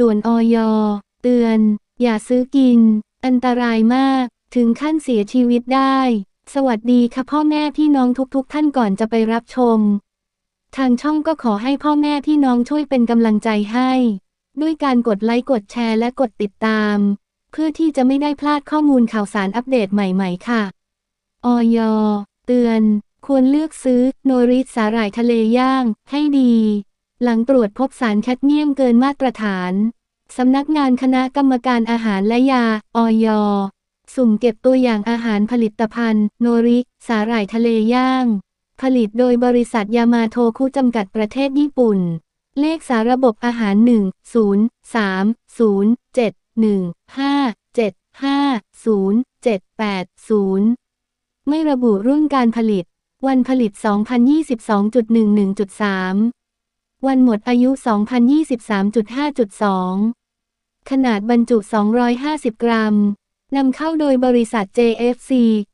ด่วนออยเตือน อย่าซื้อกิน อันตรายมาก ถึงขั้นเสียชีวิตได้ สวัสดีค่ะพ่อแม่พี่น้องทุกๆท่านก่อนจะไปรับชม ทางช่องก็ขอให้พ่อแม่พี่น้องช่วยเป็นกำลังใจให้ ด้วยการกดไลค์กดแชร์และกดติดตาม เพื่อที่จะไม่ได้พลาดข้อมูลข่าวสารอัปเดตใหม่ ๆ ค่ะออยเตือน ควรเลือกซื้อโนริสาหร่ายทะเลย่าง ให้ดี หลังตรวจพบสารแคดเมียมเกินมาตรฐาน สำนักงานคณะกรรมการอาหารและยาออยสุ่มเก็บตัวอย่างอาหารผลิตภัณฑ์ โนริ สาหร่ายทะเลย่าง ผลิตโดยบริษัทยามาโทคุจำกัดประเทศญี่ปุ่น เลขสาระบบอาหาร 1 0 3 0 7 1 5 7 5 0 7 8 0 ไม่ระบุรุ่นการผลิต วันผลิต 2022.11.3 วันหมดอายุ 2023.5.2 ขนาดบรรจุ 250 กรัม นำเข้าโดยบริษัท JFC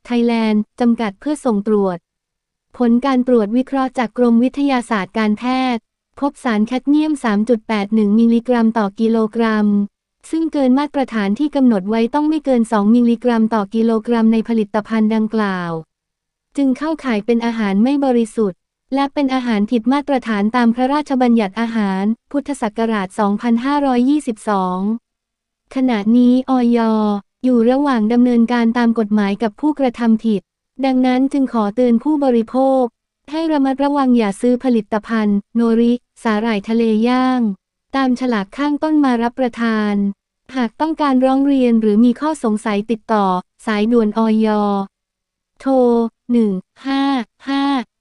Thailand จำกัดเพื่อส่งตรวจ ผลการตรวจวิเคราะห์จากกรมวิทยาศาสตร์การแพทย์ พบสารแคดเมียม 3.81 มิลลิกรัมต่อกิโลกรัม ซึ่งเกินมาตรฐานที่กำหนดไว้ต้องไม่เกิน 2 มิลลิกรัมต่อกิโลกรัมในผลิตภัณฑ์ดังกล่าว จึงเข้าข่ายเป็นอาหารไม่บริสุทธิ์ และเป็นอาหารผิดมาตรฐานตามพระราชบัญญัติอาหาร พุทธศักราช 2522 ขณะนี้ออยอยู่ระหว่างดำเนินการตามกฎหมายกับผู้กระทำผิด ดังนั้นจึงขอเตือนผู้บริโภค ให้ระมัดระวังอย่าซื้อผลิตภัณฑ์ โนริ สาหร่ายทะเลย่าง ตามฉลากข้างต้นมารับประทาน หากต้องการร้องเรียนหรือมีข้อสงสัยติดต่อ สายด่วนออยโทร